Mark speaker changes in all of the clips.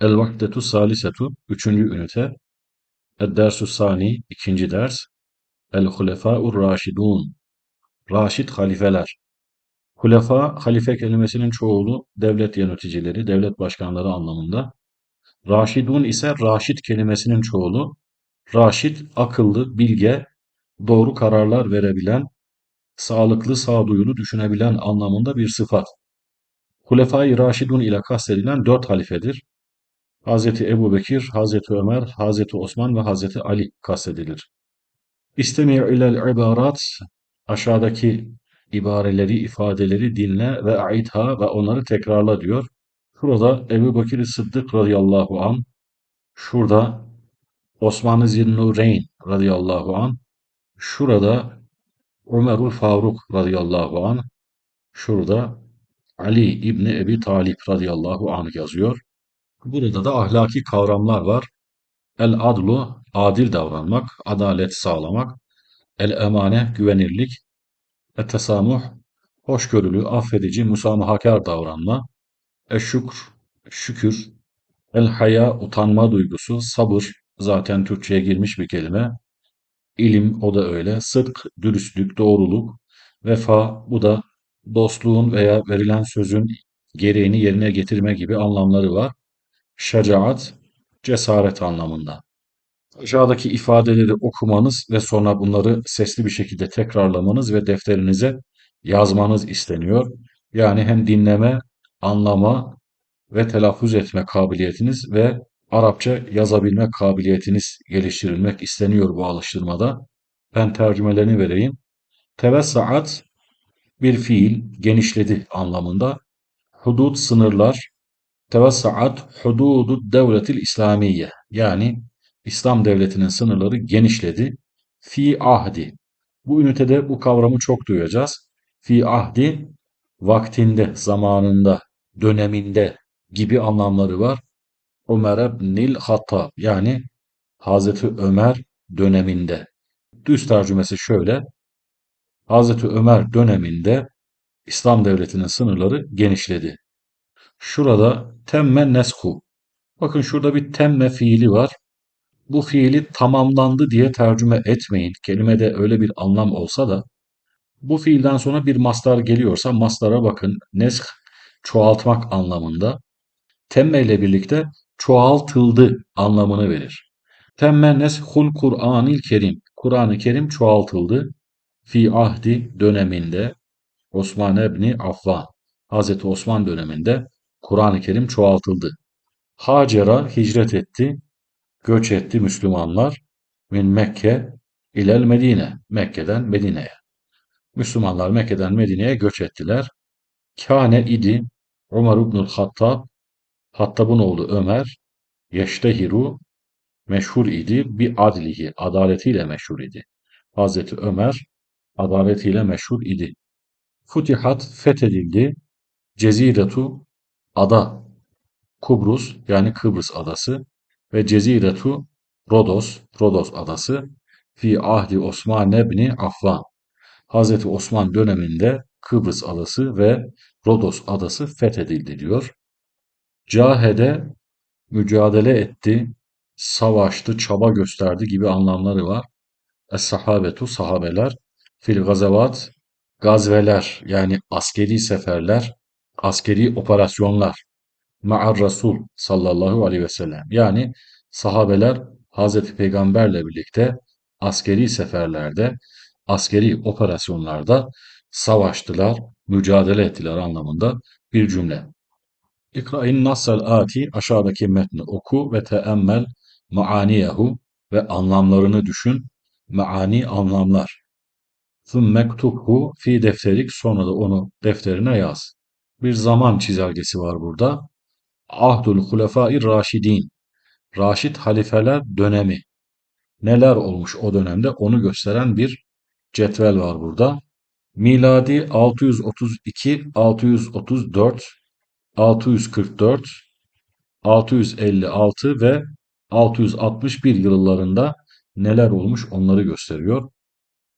Speaker 1: El vaktetu salisetu üçüncü ünite. El dersu sani ikinci ders. El hulefâ'ur raşidun Raşid halifeler. Hulefa halife kelimesinin çoğulu devlet yöneticileri, devlet başkanları anlamında. Raşidun ise raşid kelimesinin çoğulu. Raşid akıllı, bilge, doğru kararlar verebilen, sağlıklı, sağduyulu düşünebilen anlamında bir sıfat. Hulefai Raşidun ile kastedilen dört halifedir. Hazreti Ebu Bekir, Hazreti Ömer, Hazreti Osman ve Hazreti Ali kastedilir. İstemi' ilel ibarat aşağıdaki ibareleri, ifadeleri dinle ve aitha ve onları tekrarla diyor. Şurada Ebu Bekir Sıddık radıyallahu an, şurada Osman-ı Zinnureyn radıyallahu an, şurada Ömerul Faruk radıyallahu an, şurada Ali İbni Ebi Talip radıyallahu anh yazıyor. Burada da ahlaki kavramlar var. El adlu, adil davranmak, adalet sağlamak. El emane, güvenirlik. Et tesamuh, hoşgörülü, affedici, musamahakar davranma. El şükr, şükür. El haya, utanma duygusu. Sabır, zaten Türkçe'ye girmiş bir kelime. İlim, o da öyle. Sıdk, dürüstlük, doğruluk. Vefa, bu da dostluğun veya verilen sözün gereğini yerine getirme gibi anlamları var. Şecaat, cesaret anlamında. Aşağıdaki ifadeleri okumanız ve sonra bunları sesli bir şekilde tekrarlamanız ve defterinize yazmanız isteniyor. Yani hem dinleme, anlama ve telaffuz etme kabiliyetiniz ve Arapça yazabilme kabiliyetiniz geliştirilmek isteniyor bu alıştırmada. Ben tercümelerini vereyim. Tevessaat bir fiil genişledi anlamında. Hudud sınırlar. Tevessaat hududu devletil İslamiye yani İslam devletinin sınırları genişledi. Fi ahdi. Bu ünitede bu kavramı çok duyacağız. Fi ahdi vaktinde, zamanında, döneminde gibi anlamları var. Ömer ibnil Hattab yani Hazreti Ömer döneminde. Düz tercümesi şöyle. Hazreti Ömer döneminde İslam devletinin sınırları genişledi. Şurada temme neshu. Bakın şurada bir temme fiili var bu fiili tamamlandı diye tercüme etmeyin. Kelimede öyle bir anlam olsa da bu fiilden sonra bir mastar geliyorsa mastara bakın. Nesh çoğaltmak anlamında. Temme ile birlikte çoğaltıldı anlamını verir. Temme neshul Kur'anil Kerim. Kur'an-ı Kerim çoğaltıldı. Fi ahdi döneminde Osman ebni Affan. Hazreti Osman döneminde Kur'an-ı Kerim çoğaltıldı. Hacer'a hicret etti göç etti Müslümanlar min Mekke ilel Medine. Mekke'den Medine'ye. Müslümanlar Mekke'den Medine'ye göç ettiler. Kâne idi Ömer ibnül Hattab Hattab'ın oğlu Ömer yeştehiru meşhur idi bir adlihi adaletiyle meşhur idi. Hazreti Ömer adaletiyle meşhur idi. Futihat fethedildi. Ceziretu ada Kubrus yani Kıbrıs adası ve Ceziretu Rodos, Rodos adası fi ahdi Osman ebni Affan. Hazreti Osman döneminde Kıbrıs adası ve Rodos adası fethedildi diyor. Cahede mücadele etti, savaştı, çaba gösterdi gibi anlamları var. Es-sahabetu sahabeler fil gazavat gazveler yani askeri seferler, askeri operasyonlar ma'ar Rasul sallallahu aleyhi ve sellem. Yani sahabeler Hazreti Peygamberle birlikte askeri seferlerde, askeri operasyonlarda savaştılar, mücadele ettiler anlamında bir cümle. İkra'in nassal ati aşağıdaki metni oku ve teemmel maaniyehu ve anlamlarını düşün. Maani anlamlar. Thumma ktubhu fi defterik sonra da onu defterine yaz. Bir zaman çizelgesi var burada. Ahdul Hulefâir Raşidin. Raşid halifeler dönemi. Neler olmuş o dönemde onu gösteren bir cetvel var burada. Miladi 632, 634, 644, 656 ve 661 yıllarında neler olmuş onları gösteriyor.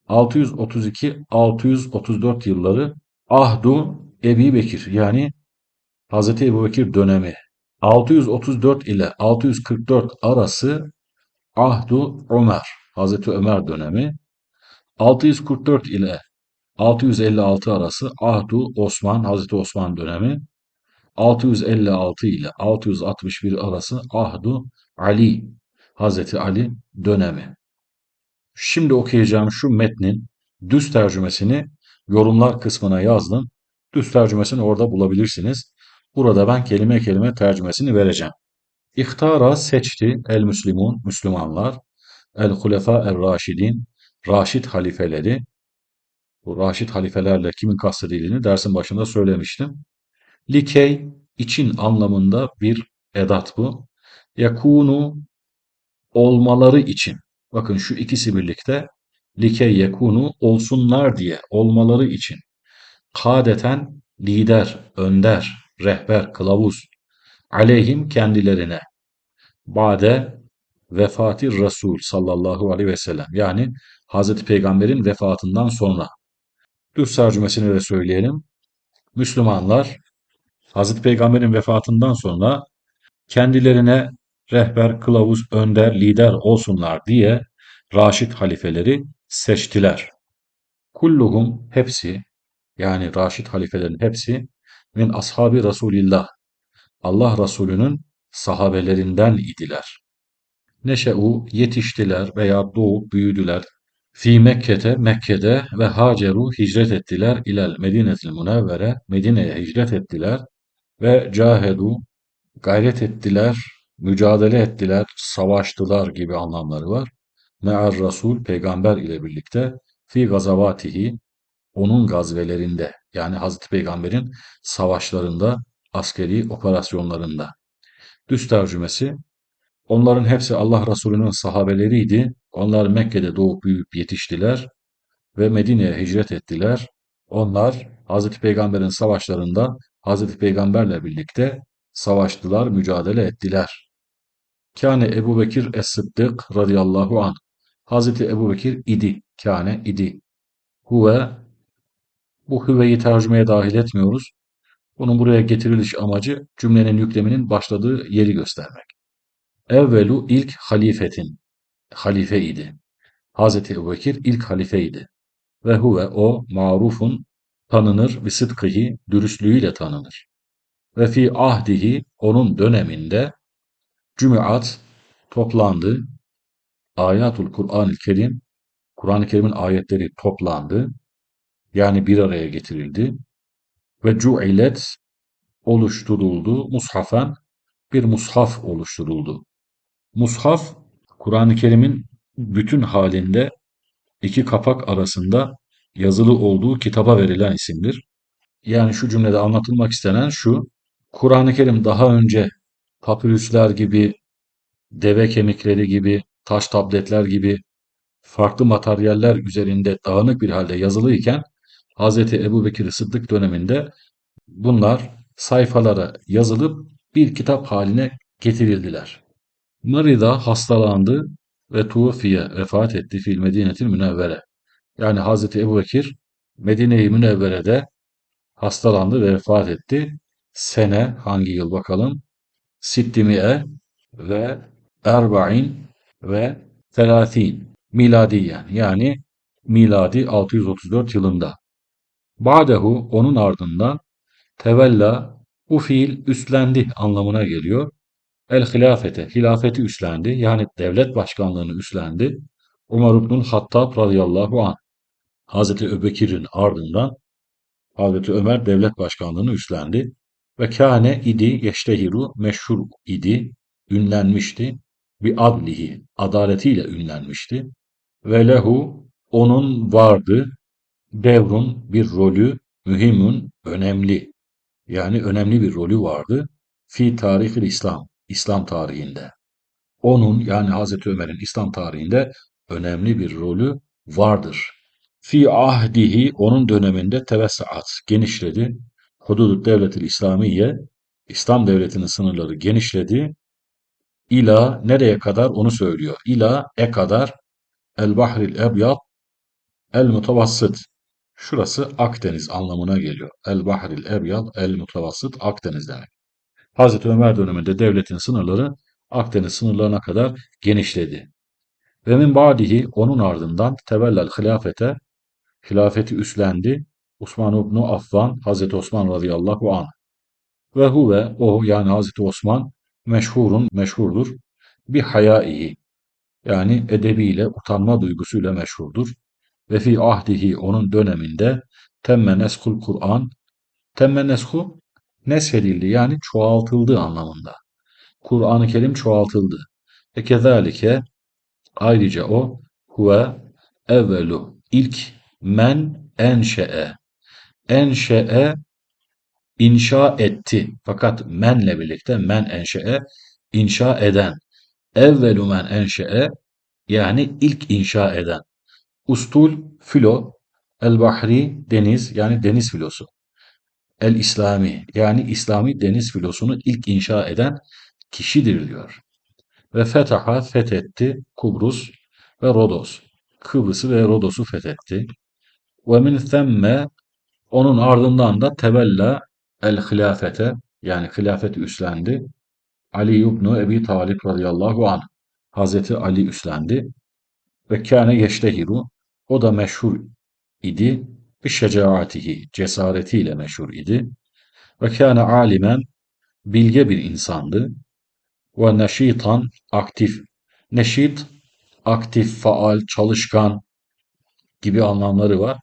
Speaker 1: 632-634 yılları Ahdu Ebi Bekir yani Hazreti Ebu Bekir dönemi 634 ile 644 arası Ahdu Ömer, Hazreti Ömer dönemi. 644 ile 656 arası Ahdu Osman, Hazreti Osman dönemi. 656 ile 661 arası Ahdu Ali, Hazreti Ali dönemi. Şimdi okuyacağım şu metnin düz tercümesini yorumlar kısmına yazdım. Düz tercümesini orada bulabilirsiniz. Burada ben kelime kelime tercümesini vereceğim. İhtara seçti el müslimun, Müslümanlar, el hulefa el raşidin, Raşid halifeleri. Bu Raşid halifelerle kimin kastedildiğini dersin başında söylemiştim. Likey için anlamında bir edat bu. Yakunu olmaları için. Bakın şu ikisi birlikte likey yekunu olsunlar diye olmaları için. Kadeten lider, önder, rehber, kılavuz. Aleyhim kendilerine. Bade vefati Resul sallallahu aleyhi ve sellem. Yani Hazreti Peygamber'in vefatından sonra. Düz tercümesini de söyleyelim. Müslümanlar Hazreti Peygamber'in vefatından sonra kendilerine rehber, kılavuz, önder, lider olsunlar diye Raşid halifeleri seçtiler. Kulluhum hepsi yani Raşid halifelerin hepsi min ashabi Resulillah Allah Resulü'nün sahabelerinden idiler. Neşe'u yetiştiler veya doğup büyüdüler. Fi Mekke'te Mekke'de ve haceru hicret ettiler ilel Medinetil Münevvere Medine'ye hicret ettiler ve cahedu gayret ettiler, mücadele ettiler, savaştılar gibi anlamları var. Me'ar Rasul peygamber ile birlikte fi gazavatihi onun gazvelerinde yani Hazreti Peygamber'in savaşlarında, askeri operasyonlarında. Düz tercümesi Onların hepsi Allah Resulü'nün sahabeleriydi. Onlar Mekke'de doğup büyüyüp yetiştiler ve Medine'ye hicret ettiler. Onlar Hazreti Peygamber'in savaşlarında Hazreti Peygamberle birlikte savaştılar, mücadele ettiler. Kâne Ebu Bekir Es-Sıddık radıyallahu anh. Hazreti Ebu Bekir idi, kâne idi. Huve, bu hüveyi tercümeye dahil etmiyoruz. Bunun buraya getiriliş amacı cümlenin yükleminin başladığı yeri göstermek. Evvelu ilk halifetin, halife idi. Hazreti Ebubekir ilk halifeydi. Ve huve o marufun tanınır ve sıdkıhi dürüstlüğüyle tanınır. Ve fi ahdihi onun döneminde cümüat toplandı. Ayatul Kur'an-ı Kerim Kur'an-ı Kerim'in ayetleri toplandı. Yani bir araya getirildi. Ve cu'ilet oluşturuldu. Mushafen bir mushaf oluşturuldu. Mushaf, Kur'an-ı Kerim'in bütün halinde iki kapak arasında yazılı olduğu kitaba verilen isimdir. Yani şu cümlede anlatılmak istenen şu, Kur'an-ı Kerim daha önce papirüsler gibi, deve kemikleri gibi, taş tabletler gibi farklı materyaller üzerinde dağınık bir halde yazılıyken Hz. Ebu Bekir Sıddık döneminde bunlar sayfalara yazılıp bir kitap haline getirildiler. Marida hastalandı ve tuğfiye vefat etti fil Medinetil Münevvere. Yani Hazreti Ebu Bekir Medine-i Münevvere'de hastalandı ve vefat etti. Sene hangi yıl bakalım? Sittimiye ve Erba'in ve Telatin miladiyen yani miladi 634 yılında. Ba'dehu onun ardından tevella bu fiil üstlendi anlamına geliyor. El hilafete, hilafeti üstlendi. Yani devlet başkanlığını üstlendi. Umar ibn Hattab radıyallahu anh. Hazreti Öbekir'in ardından Hazreti Ömer devlet başkanlığını üstlendi. Ve kâne idi yeştehiru meşhur idi, ünlenmişti. Bir adlihi, adaletiyle ünlenmişti. Ve lehu, onun vardı, devrun bir rolü, mühimun, önemli. Yani önemli bir rolü vardı. Fi tarihil İslam, İslam tarihinde. Onun yani Hazreti Ömer'in İslam tarihinde önemli bir rolü vardır. Fi ahdihi onun döneminde tevessaat genişledi. Hudud devletil İslamiye İslam devletinin sınırları genişledi. İla nereye kadar onu söylüyor. İla e kadar el bahril ebyad el mutavassıt. Şurası Akdeniz anlamına geliyor. El bahril ebyad el mutavassıt Akdeniz demek. Hazreti Ömer döneminde devletin sınırları Akdeniz sınırlarına kadar genişledi. Ve min ba'dihi onun ardından tevellel hilafete hilafeti üstlendi Osman ibn Affan Hazreti Osman radıyallahu anh. Ve huve o yani Hazreti Osman meşhurun meşhurdur bir hayaihi yani edebiyle utanma duygusuyla meşhurdur. Ve fi ahdihi onun döneminde temme neskul Kur'an temme nesku neshedildi yani çoğaltıldı anlamında. Kur'an-ı Kerim çoğaltıldı. Ve kezalike ayrıca o huve evvelu ilk men enşe'e enşe'e inşa etti. Fakat menle birlikte men enşe'e inşa eden. Evvelu men enşe'e yani ilk inşa eden. Ustul filo el bahri deniz yani deniz filosu. El İslami yani İslami deniz filosunu ilk inşa eden kişidir diyor. Ve fetaha fethetti Kubrus ve Rodos. Kıbrıs'ı ve Rodos'u fethetti. Ve min themme onun ardından da tevella el hilafete yani hilafeti üstlendi. Ali ibn Ebi Talib radıyallahu anh. Hazreti Ali üstlendi. Ve kâne yeştehiru o da meşhur idi. Bir şecaatihi cesaretiyle meşhur idi. Ve kâne alimen bilge bir insandı. Ve neşitan aktif. Neşit aktif, faal, çalışkan gibi anlamları var.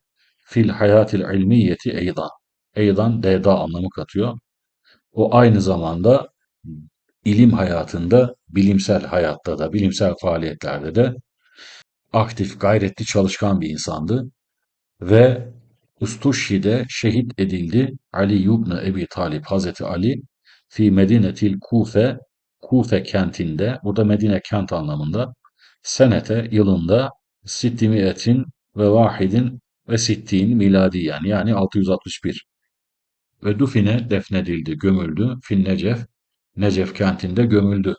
Speaker 1: Fil hayatil ilmiyeti eydan. Eydan deda anlamı katıyor. O aynı zamanda ilim hayatında, bilimsel hayatta da, bilimsel faaliyetlerde de aktif, gayretli, çalışkan bir insandı. Ve Ustuşhi'de şehit edildi Ali ibn Ebi Talib, Hazreti Ali fi Medinetil Kufe, Kufe kentinde, burada Medine kent anlamında, senete yılında Sittimiyetin ve Vahidin ve Sittin miladiyen yani 661 ve Dufine defnedildi, gömüldü. Fin Necef, Necef kentinde gömüldü.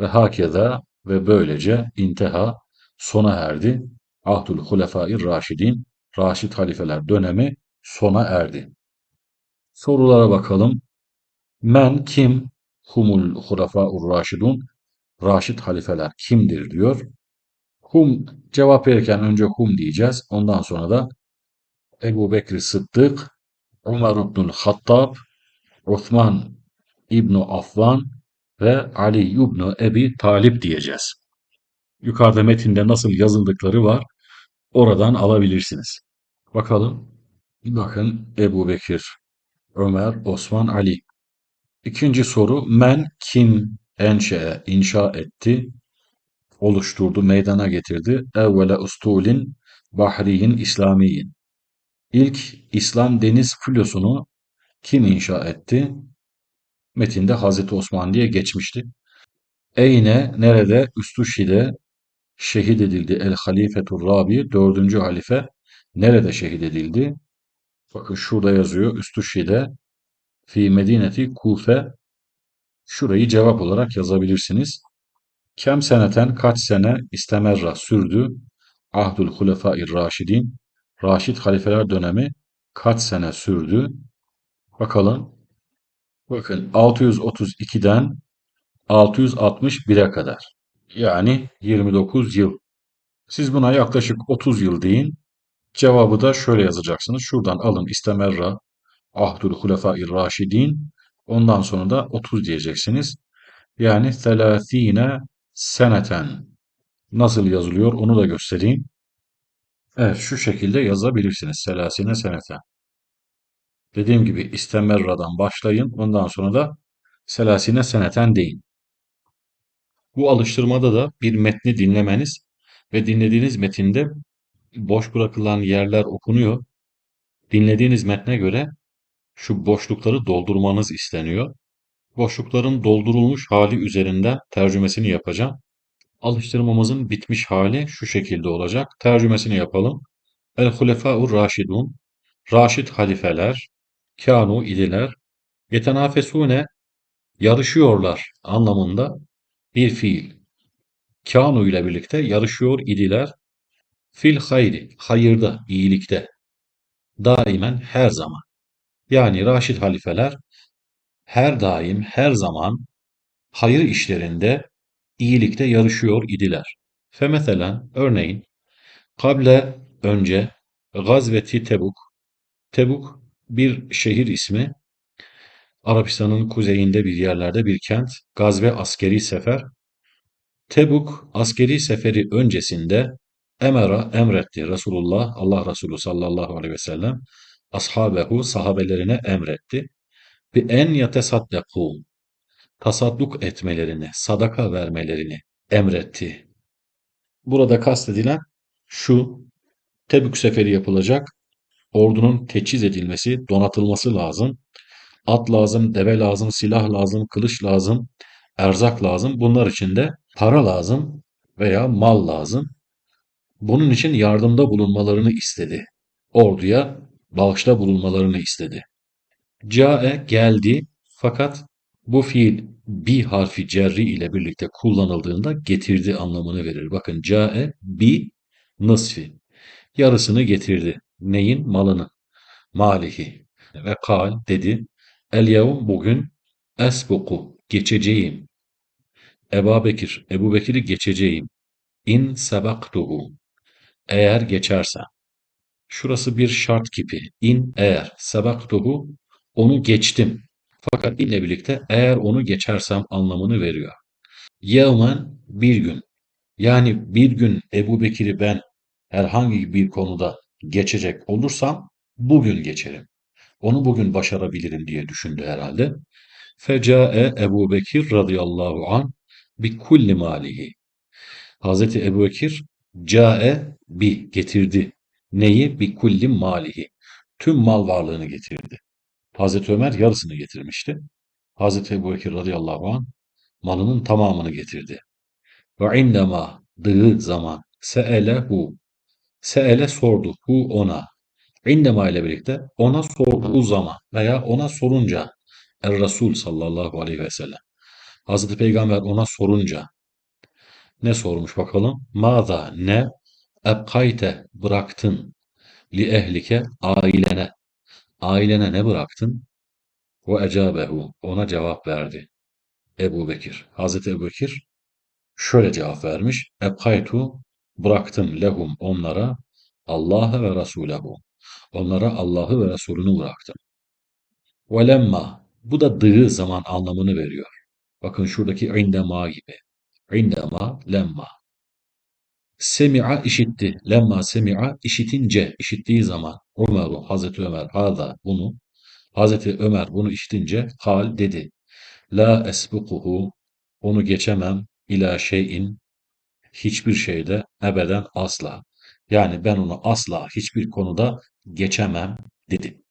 Speaker 1: Ve hakeza ve böylece intiha sona erdi. Ahdul Hulefai Raşidin, Raşid halifeler dönemi sona erdi. Sorulara bakalım. Men kim? Humul Hulefa'ur Raşidun. Raşid halifeler kimdir diyor. Hum cevap verirken önce hum diyeceğiz. Ondan sonra da Ebu Bekir Sıddık, Ömer İbnül Hattab, Osman İbni Affan ve Ali İbni Ebi Talip diyeceğiz. Yukarıda metinde nasıl yazıldıkları var. Oradan alabilirsiniz. Bakalım. Bakın Ebu Bekir, Ömer, Osman, Ali. İkinci soru. Men kim enşe inşa etti, oluşturdu, meydana getirdi. Evvele ustulin bahriyin İslamiyin. İlk İslam deniz filosunu kim inşa etti? Metinde Hazreti Osman diye geçmişti. Eyne nerede? Üstüşhi'de şehit edildi. El Halifetur Rabi dördüncü halife nerede şehit edildi? Bakın şurada yazıyor. Üstüşhi'de fi Medineti Kufe şurayı cevap olarak yazabilirsiniz. Kem seneten kaç sene istemerra sürdü? Ahdul Hulefai Raşidin Raşid halifeler dönemi kaç sene sürdü? Bakalım. Bakın 632'den 661'e kadar. Yani 29 yıl. Siz buna yaklaşık 30 yıl deyin. Cevabı da şöyle yazacaksınız. Şuradan alın istemerra ahdul hulefai raşidin. Ondan sonra da 30 diyeceksiniz. Yani 30 seneten. Nasıl yazılıyor onu da göstereyim. Evet şu şekilde yazabilirsiniz. Selasine seneten. Dediğim gibi istemerradan başlayın. Ondan sonra da selasine seneten deyin. Bu alıştırmada da bir metni dinlemeniz ve dinlediğiniz metinde boş bırakılan yerler okunuyor. Dinlediğiniz metne göre şu boşlukları doldurmanız isteniyor. Boşlukların doldurulmuş hali üzerinden tercümesini yapacağım. Alıştırmamızın bitmiş hali şu şekilde olacak. Tercümesini yapalım. El hulefâ'ur raşidun. Raşid halifeler. Kânu idiler. Yetenafesûne yarışıyorlar anlamında bir fiil. Kânu ile birlikte yarışıyor idiler. Fil hayri, hayırda, iyilikte. Daimen her zaman. Yani Raşid halifeler her daim, her zaman hayır işlerinde, iyilikte yarışıyor idiler. Femeselen, örneğin, kable önce, gazveti Tebuk, Tebuk bir şehir ismi, Arabistan'ın kuzeyinde bir yerlerde bir kent, gazve askeri sefer. Tebuk askeri seferi öncesinde emera emretti Resulullah, Allah Resulü sallallahu aleyhi ve sellem, ashabehu sahabelerine emretti. Bi en yatesaddakû tasadduk etmelerini, sadaka vermelerini emretti. Burada kastedilen şu, Tebük seferi yapılacak, ordunun teçhiz edilmesi, donatılması lazım. At lazım, deve lazım, silah lazım, kılıç lazım, erzak lazım. Bunlar için de para lazım veya mal lazım. Bunun için yardımda bulunmalarını istedi. Orduya bağışta bulunmalarını istedi. Cae geldi fakat bu fiil bi harfi cerri ile birlikte kullanıldığında getirdi anlamını verir. Bakın cae bi nısfi. Yarısını getirdi. Neyin? Malını. Malihi. Ve kal dedi. El yevm bugün esbuku geçeceğim. Ebu Bekir, Ebu Bekir'i geçeceğim. İn sebaktuhu. Eğer geçersem. Şurası bir şart kipi. İn eğer sebaktuhu onu geçtim. Fakat ile birlikte eğer onu geçersem anlamını veriyor. Yevmen bir gün. Yani bir gün Ebu Bekir'i ben herhangi bir konuda geçecek olursam bugün geçerim. Onu bugün başarabilirim diye düşündü herhalde. Fecae Ebu Bekir radıyallahu an bi kulli malihi. Hazreti Ebu Bekir cae bi getirdi. Neyi? Bi kulli malihi. Tüm mal varlığını getirdi. Hazreti Ömer yarısını getirmişti. Hazreti Ebu Bekir radıyallahu an malının tamamını getirdi. Ve indema dığı zaman seelehu seele sordu hu ona indema ile birlikte ona sorduğu zaman veya ona sorunca Er Resul sallallahu aleyhi ve sellem Hazreti Peygamber ona sorunca ne sormuş bakalım? Maza ne ebkayte bıraktın li ehlike ailene ailene ne bıraktın? Ve ecabehu ona cevap verdi. Ebu Bekir. Hazreti Ebu Bekir şöyle cevap vermiş. Ebkaytu bıraktım lehum onlara Allah'a ve Resulehu. Onlara Allah'ı ve Resulünü bıraktım. Ve lemma bu da dığı zaman anlamını veriyor. Bakın şuradaki indema gibi. İndema lemma. Semi'a işitti. Lemma semi'a işitince, işittiği zaman Ömer'u, Hazreti Ömer, hada bunu, Hazreti Ömer bunu işitince kal dedi. La esbukuhu, onu geçemem ila şeyin, hiçbir şeyde ebeden asla. Yani ben onu asla hiçbir konuda geçemem dedi.